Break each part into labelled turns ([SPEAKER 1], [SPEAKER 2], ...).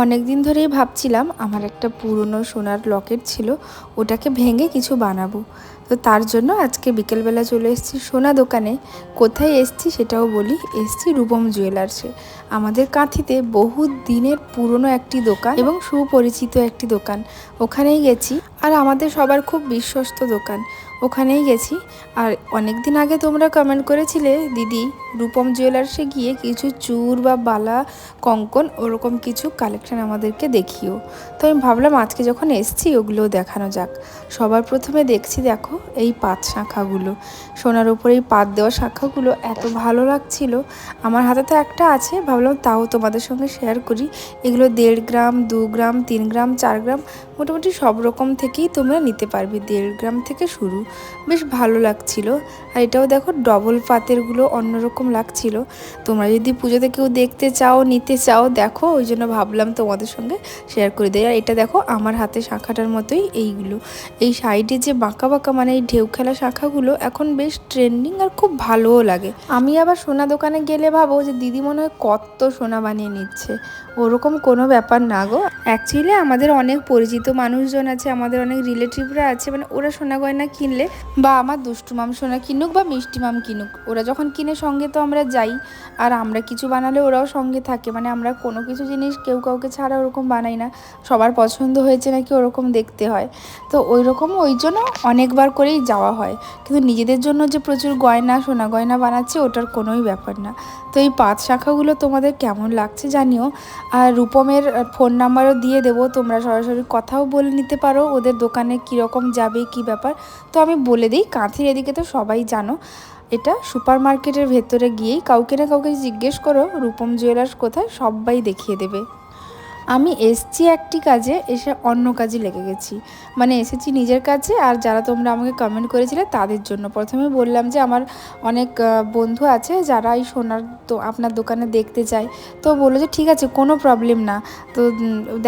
[SPEAKER 1] অনেক দিন ধরেই ভাবছিলাম আমার একটা পুরনো সোনার লকেট ছিল, ওটাকে ভেঙে কিছু বানাবো। তো তার জন্য আজকে বিকেলবেলা চলে এসেছি সোনা দোকানে। কোথায় এসছি সেটাও বলি, এসছি রূপম জুয়েলার্সে আমাদের কাঁথিতে বহু দিনের পুরনো একটি দোকান এবং সুপরিচিত একটি দোকান। ওখানেই গেছি, আর আমাদের সবার খুব বিশ্বস্ত দোকান। ওখানেই গেছি। আর অনেক দিন আগে তোমরা কমেন্ট করেছিলে, দিদি, রূপম জুয়েলার্সে গিয়ে কিছু চূড় বা বালা কঙ্কন ওরকম কিছু কালেকশন আমাদেরকে দেখিও। তো আমি ভাবলাম আজকে যখন এসছি ওগুলো দেখানো যাক। সবার প্রথমে দেখছি দেখো এই পাত শাখাগুলো। সোনার উপরে এই পাত দেওয়া শাখাগুলো এত ভালো লাগছিল। আমার হাতে তো একটা আছে, ভাবলাম তাও তোমাদের সঙ্গে শেয়ার করি। এগুলো দেড় গ্রাম, দু গ্রাম, তিন গ্রাম, চার গ্রাম মোটামুটি সব রকম থেকেই তোমরা নিতে পারবে। দেড় গ্রাম থেকে শুরু। বেশ ভালো লাগছিল। আর এটাও দেখো ডবল পাতেরগুলো অন্যরকম লাগছিল। তোমরা যদি পুজোতে কেউ দেখতে চাও, নিতে চাও, দেখো, ওই জন্য ভাবলাম তোমাদের সঙ্গে শেয়ার করে দেয় আর এটা দেখো, আমার হাতে শাখাটার মতোই এইগুলো। এই সাইডে যে বাঁকা বাঁকা মানে এই ঢেউ খেলা শাখাগুলো এখন বেশ ট্রেন্ডিং আর খুব ভালোও লাগে। আমি আবার সোনা দোকানে গেলে ভাবো যে দিদি মনে হয় কত সোনা বানিয়ে নিচ্ছে। ওরকম কোনো ব্যাপার না গো। অ্যাকচুয়ালি আমাদের অনেক পরিচিত মানুষজন আছে, আমাদের অনেক রিলেটিভরা আছে মানে ওরা সোনা গয়না কিনলে বা আমার দুষ্টু মাম সোনা কিনুক বা মিষ্টি মাম কিনুক, ওরা যখন কিনে সঙ্গে তো আমরা যাই, আর আমরা কিছু বানালে ওরাও সঙ্গে থাকে মানে আমরা কোনো কিছু জিনিস কেউ কাউকে ছাড়া ওরকম বানাই না, সবার পছন্দ হয়েছে নাকি ওরকম দেখতে হয়, তো ওই রকম ওই জন্য অনেকবার করেই যাওয়া হয়, কিন্তু নিজেদের জন্য যে প্রচুর গয়না, সোনা গয়না বানাচ্ছে ওটার কোনোই ব্যাপার না, তো এই পাঁচ শাখাগুলো তোমাদের কেমন লাগছে জানিও, আর রূপমের ফোন নাম্বারও দিয়ে দেবো, তোমরা সরাসরি কথাও বলে নিতে পারো, ওদের দোকানে কীরকম যাবে, কি ব্যাপার। তো আমি বলে দিই, কাঁথির এদিকে তো সবাই জানো, এটা সুপার মার্কেটের ভেতরে গিয়েই কাউকে না কাউকে জিজ্ঞেস করো, রূপম জুয়েলার্স কোথায়, সবাই দেখিয়ে দেবে। আমি এসছি একটি কাজে, এসে অন্য কাজে লেগে গেছি। মানে এসেছি নিজের কাছে আর যারা তোমরা আমাকে কমেন্ট করেছিলে তাদের জন্য। প্রথমে বললাম যে আমার অনেক বন্ধু আছে যারা এই সোনার তো আপনার দোকানে দেখতে চায়। তো বলল যে ঠিক আছে, কোনো প্রবলেম না। তো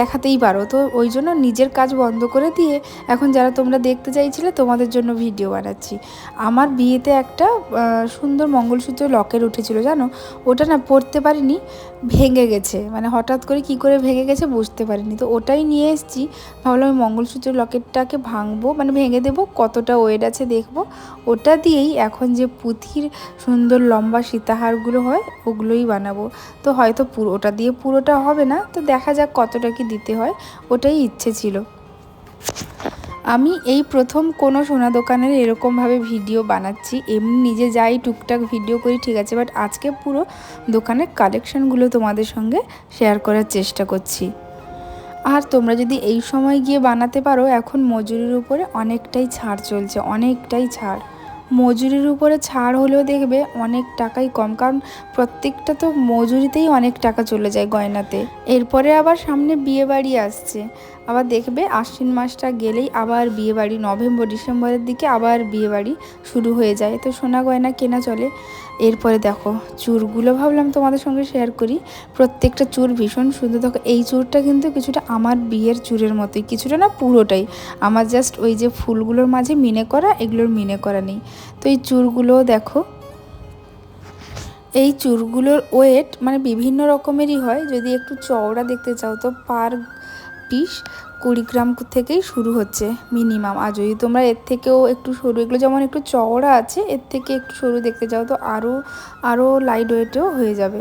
[SPEAKER 1] দেখাতেই পারো। তো ওই জন্য নিজের কাজ বন্ধ করে দিয়ে এখন যারা তোমরা দেখতে চাইছিলে তোমাদের জন্য ভিডিও বানাচ্ছি। আমার বিয়েতে একটা সুন্দর মঙ্গলসূত্র লকের উঠেছিল, জানো? ওটা না পরতে পারিনি, ভেঙে গেছে। মানে হঠাৎ করে কি করে ভেঙে গেছে, বুঝতে পারিনি। তো ওটাই নিয়ে এসেছি। ভাবলাম ওই মঙ্গলসূত্র লকেটটাকে ভাঙবো মানে ভেঙে দেবো, কতটা ওয়েট আছে দেখব। ওটা দিয়েই এখন যে পুঁথির সুন্দর লম্বা সীতাহারগুলো হয়, ওগুলোই বানাবো। তো হয়তো পুরো, ওটা দিয়ে পুরোটা হবে না, তো দেখা যাক কতটা কি দিতে হয়। ওটাই ইচ্ছে ছিল। আমি এই প্রথম কোনো সোনা দোকানের এরকমভাবে ভিডিও বানাচ্ছি, এমনি নিজে যাই টুকটাক ভিডিও করি, ঠিক আছে, বাট আজকে পুরো দোকানের কালেকশানগুলো তোমাদের সঙ্গে শেয়ার করার চেষ্টা করছি। আর তোমরা যদি এই সময় গিয়ে বানাতে পারো, এখন মজুরির উপরে অনেকটাই ছাড় চলছে, অনেকটাই ছাড়। মজুরির উপরে ছাড় হলেও দেখবে অনেক টাকাই কম, কারণ প্রত্যেকটা তো মজুরিতেই অনেক টাকা চলে যায় গয়নাতে। এরপরে আবার সামনে বিয়ে বাড়ি আসছে। আবার দেখবে আশ্বিন মাসটা গেলেই আবার বিয়ে বাড়ি নভেম্বর, ডিসেম্বরের দিকে আবার বিয়ে বাড়ি শুরু হয়ে যায়। তো সোনা গয়না কেনা চলে। এরপরে দেখো, চুরগুলো ভাবলাম তোমাদের সঙ্গে শেয়ার করি। প্রত্যেকটা চুর ভীষণ সুন্দর। দেখো, এই চুরটা কিন্তু কিছুটা আমার বিয়ের চুরের মতোই, কিছুটা না পুরোটাই। আমার জাস্ট ওই যে ফুলগুলোর মাঝে মিনে করা, এগুলোর মিনে করা নেই। তো এই চুরগুলো দেখো। এই চুরগুলোর ওয়েট মানে বিভিন্ন রকমেরই হয়। যদি একটু চওড়া দেখতে চাও তো পার পিস কুড়ি গ্রাম থেকেই শুরু হচ্ছে মিনিমাম আর যদি তোমরা এর থেকেও একটু সরু, এগুলো যেমন একটু চওড়া আছে, এর থেকে একটু সরু দেখতে চাও তো আরও আরও লাইট ওয়েটেও হয়ে যাবে।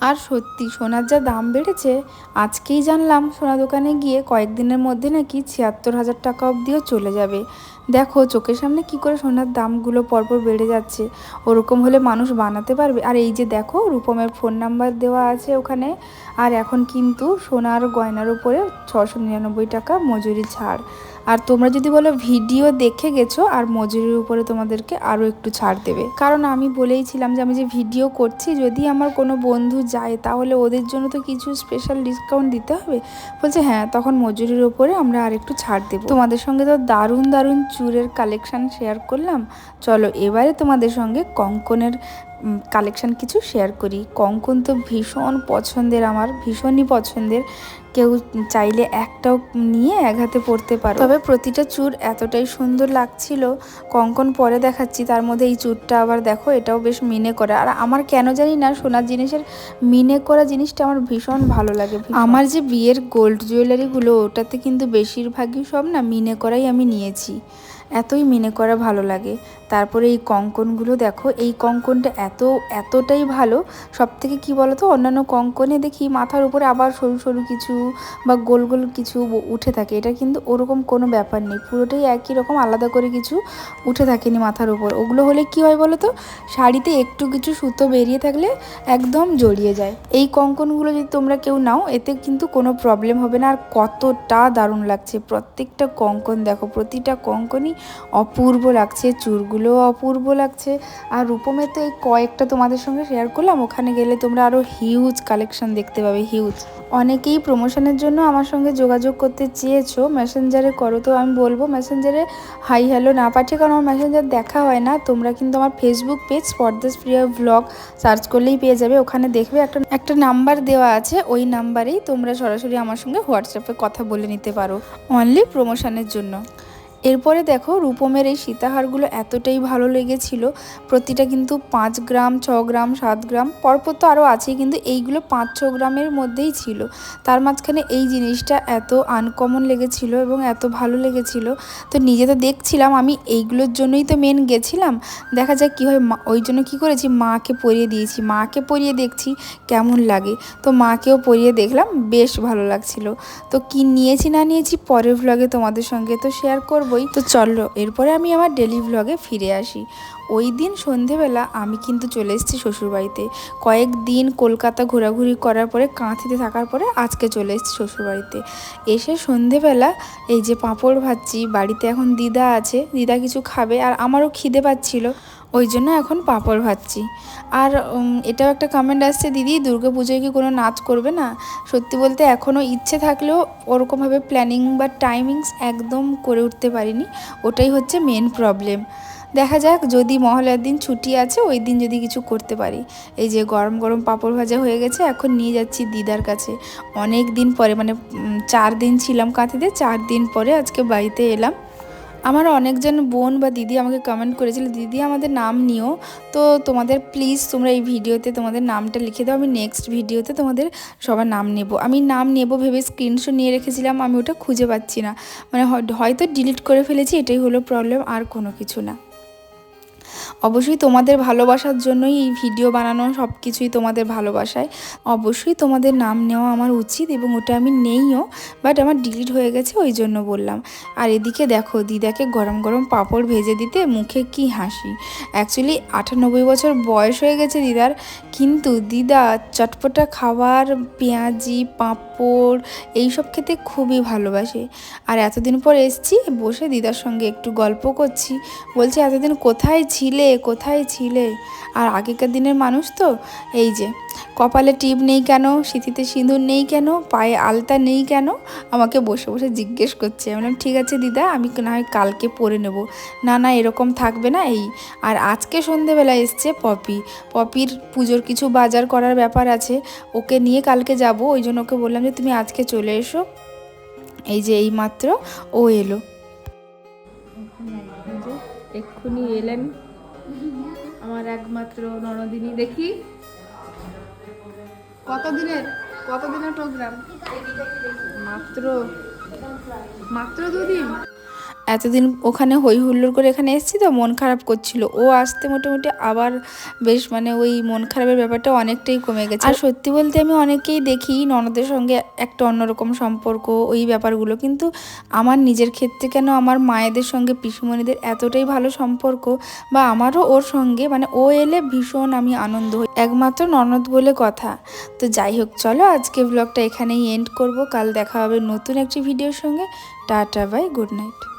[SPEAKER 1] আর সত্যি সোনার যা দাম বেড়েছে, আজকেই জানলাম সোনা দোকানে গিয়ে কয়েকদিনের মধ্যে নাকি ছিয়াত্তর হাজার টাকা অবধিও চলে যাবে। দেখো, চোখের সামনে কি করে সোনার দামগুলো পরপর বেড়ে যাচ্ছে। ওরকম হলে মানুষ বানাতে পারবে। আর এই যে দেখো, রূপমের ফোন নাম্বার দেওয়া আছে ওখানে। আর এখন কিন্তু সোনার গয়নার উপরে ছশো নিরানব্বই টাকা মজুরি ছাড়। আর তোমরা যদি বলো ভিডিও দেখে গেছো আর মজুরির উপরে তোমাদেরকে আরও একটু ছাড় দেবে। কারণ আমি বলেইছিলাম যে আমি যে ভিডিও করছি, যদি আমার কোনো বন্ধু যায় তাহলে ওদের জন্য তো কিছু স্পেশাল ডিসকাউন্ট দিতে হবে। বলছে হ্যাঁ তখন মজুরির উপরে আমরা আর একটু ছাড় দেবো। তোমাদের সঙ্গে তো দারুণ দারুণ চুরের কালেকশান শেয়ার করলাম। চলো, এবারে তোমাদের সঙ্গে কঙ্কনের কালেকশন কিছু শেয়ার করি। কঙ্কন তো ভীষণ পছন্দের আমার, ভীষণই পছন্দের। কেউ চাইলে একটাও নিয়ে এক হাতে পরতে পারো। তবে প্রতিটা চুর এতটাই সুন্দর লাগছিল। কঙ্কন পরে দেখাচ্ছি, তার মধ্যে এই চুরটা আবার দেখো, এটাও বেশ মিনে করা। আর আমার কেন জানি না, সোনার জিনিসের মিনে করা জিনিসটা আমার ভীষণ ভালো লাগে আমার যে বিয়ের গোল্ড জুয়েলারিগুলো ওটাতে কিন্তু বেশিরভাগই সব না মিনে করাই আমি নিয়েছি। এতই মেনে করা ভালো লাগে। তারপরে এই কঙ্কনগুলো দেখো, এই কঙ্কনটা এত, এতটাই ভালো। সব থেকে কী বলো তো অন্যান্য কঙ্কনে দেখি মাথার উপরে আবার সরু সরু কিছু বা গোল গোল কিছু উঠে থাকে। এটা কিন্তু ওরকম কোনো ব্যাপার নেই। পুরোটাই একই রকম, আলাদা করে কিছু উঠে থাকেনি মাথার উপর। ওগুলো হলে কি হয় বলো তো শাড়িতে একটু কিছু সুতো বেরিয়ে থাকলে একদম জড়িয়ে যায়। এই কঙ্কনগুলো যদি তোমরা কেউ নাও, এতে কিন্তু কোনো প্রবলেম হবে না। আর কতটা দারুণ লাগছে। প্রত্যেকটা কঙ্কন দেখো, প্রতিটা কঙ্কনই অপূর্ব লাগছে চুরগুলোও অপূর্ব লাগছে। আর রূপমের তো এই কয়েকটা তোমাদের সঙ্গে শেয়ার করলাম, ওখানে গেলে তোমরা আরও হিউজ কালেকশন দেখতে পাবে হিউজ অনেকেই প্রমোশনের জন্য আমার সঙ্গে যোগাযোগ করতে চেয়েছো মেসেঞ্জারে করো তো আমি বলব মেসেঞ্জারে হাই হ্যালো না পাঠিয়ে কারণ আমার মেসেঞ্জার দেখা হয় না, তোমরা কিন্তু আমার ফেসবুক পেজ স্পর্দাস প্রিয়া ভ্লগ সার্চ করলেই পেয়ে যাবে, ওখানে দেখবে একটা একটা নাম্বার দেওয়া আছে, ওই নাম্বারেই তোমরা সরাসরি আমার সঙ্গে হোয়াটসঅ্যাপে কথা বলে নিতে পারো অনলি প্রমোশনের জন্য। এরপরে দেখো রূপমের এই সীতাহারগুলো এতটাই ভালো লেগেছিল। প্রতিটা কিন্তু পাঁচ গ্রাম, ছ গ্রাম, সাত গ্রাম, পরপর তো আরও আছেই কিন্তু এইগুলো পাঁচ, ছ গ্রামের মধ্যেই ছিল। তার মাঝখানে এই জিনিসটা এত আনকমন লেগেছিল এবং এত ভালো লেগেছিল। তো নিজে তো দেখছিলাম, আমি এইগুলোর জন্যই তো মেন গেছিলাম। দেখা যাক কী হয় ওই জন্য কী করেছি, মাকে পরিয়ে দিয়েছি। মাকে পরিয়ে দেখছি কেমন লাগে। তো মাকেও পরিয়ে দেখলাম, বেশ ভালো লাগছিল। তো কি নিয়েছি না নিয়েছি পরের ভ্লগে তোমাদের সঙ্গে তো শেয়ার করব। করবই তো চলো, এরপরে আমি আমার ডেলি ব্লগে ফিরে আসি। ওই দিন সন্ধেবেলা আমি কিন্তু চলে এসেছি শ্বশুরবাড়িতে। কয়েকদিন কলকাতা ঘোরাঘুরি করার পরে, কাঁথিতে থাকার পরে আজকে চলে এসেছি শ্বশুরবাড়িতে। এসে সন্ধেবেলা এই যে পাঁপড় ভাজছি, বাড়িতে এখন দিদা আছে, দিদা কিছু খাবে আর আমারও খিদে পাচ্ছিল। ওই জন্য এখন পাঁপড় ভাজছি। আর এটাও একটা কমেন্ট আসছে, দিদি, দুর্গা পুজোয় কি কোনো নাচ করবে না? সত্যি বলতে এখনও ইচ্ছে থাকলেও ওরকমভাবে প্ল্যানিং বা টাইমিংস একদম করে উঠতে পারিনি। ওটাই হচ্ছে মেন প্রবলেম দেখা যাক, যদি মহলার দিন ছুটি আছে, ওই দিন যদি কিছু করতে পারি। এই যে গরম গরম পাঁপড় ভাজা হয়ে গেছে, এখন নিয়ে যাচ্ছি দিদার কাছে। অনেক দিন পরে মানে চার দিন ছিলাম কাঁথিতে, চার দিন পরে আজকে বাড়িতে এলাম। আমার অনেকজন বোন বা দিদি আমাকে কমেন্ট করেছিল, দিদি, আমাদের নাম নিও। তো তোমাদের প্লিজ তোমরা এই ভিডিওতে তোমাদের নামটা লিখে দাও, আমি নেক্সট ভিডিওতে তোমাদের সবার নাম নেব। আমি নাম নেব ভেবে স্ক্রিনশট নিয়ে রেখেছিলাম, আমি ওটা খুঁজে পাচ্ছি না। মানে হয়তো ডিলিট করে ফেলেছি, এটাই হলো প্রবলেম আর কোনো কিছু না। অবশ্যই তোমাদের ভালোবাসার জন্যই এই ভিডিও বানানো সব কিছুই তোমাদের ভালোবাসায়। অবশ্যই তোমাদের নাম নেওয়া আমার উচিত এবং ওটা আমি নেইও বাট আমার ডিলিট হয়ে গেছে, ওই জন্য বললাম। আর এদিকে দেখো, দিদাকে গরম গরম পাঁপড় ভেজে দিতে মুখে কি হাসি। অ্যাকচুয়ালি আটানব্বই বছর বয়স হয়ে গেছে দিদার, কিন্তু দিদা চটপটা খাবার, পেঁয়াজি, পাঁপড় এইসব খেতে খুবই ভালোবাসে। আর এতদিন পর এসছি, বসে দিদার সঙ্গে একটু গল্প করছি। বলছি, এতদিন কোথায় ছিলে? কোথায় ছিলে? আর আগেকার দিনের মানুষ তো? এই যে, কপালে টিপ নেই কেন? সিঁথিতে সিঁদুর নেই কেন? পায়ে আলতা নেই কেন? আমাকে বসে বসে জিজ্ঞেস করছে। আমি বললাম, ঠিক আছে দিদা, আমি না হয় কালকে পরে নেব। না না, এরকম থাকবে না এই। আর আজকে সন্ধেবেলা এসছে পপি। পপির পুজোর কিছু বাজার করার ব্যাপার আছে। ওকে নিয়ে কালকে যাব। ওই জন্য ওকে বললাম যে, তুমি আজকে চলে এসো। এই যে এই মাত্র ও এলো।
[SPEAKER 2] এক্ষুনি এলেন। আমার একমাত্র ননদিনী দেখি। কতদিনের? কতদিনের প্রোগ্রাম মাত্র মাত্র দুদিন?
[SPEAKER 1] এতদিন ওখানে হই হুল্লোড় করে এখানে এসেছি তো, মন খারাপ করছিল। ও আসতে মোটামুটি আবার বেশ মানে ওই মন খারাপের ব্যাপারটা অনেকটাই কমে গেছে। আর সত্যি বলতে আমি অনেকেই দেখি ননদের সঙ্গে একটা অন্যরকম সম্পর্ক, ওই ব্যাপারগুলো। কিন্তু আমার নিজের ক্ষেত্রে কেন আমার মায়েদের সঙ্গে, পিসুমণিদের এতটাই ভালো সম্পর্ক বা আমারও ওর সঙ্গে মানে ও এলে ভীষণ আমি আনন্দ হই। একমাত্র ননদ বলে কথা। তো যাই হোক, চলো আজকে ব্লগটা এখানেই এন্ড করব। কাল দেখা হবে নতুন একটি ভিডিওর সঙ্গে। Tata bye good night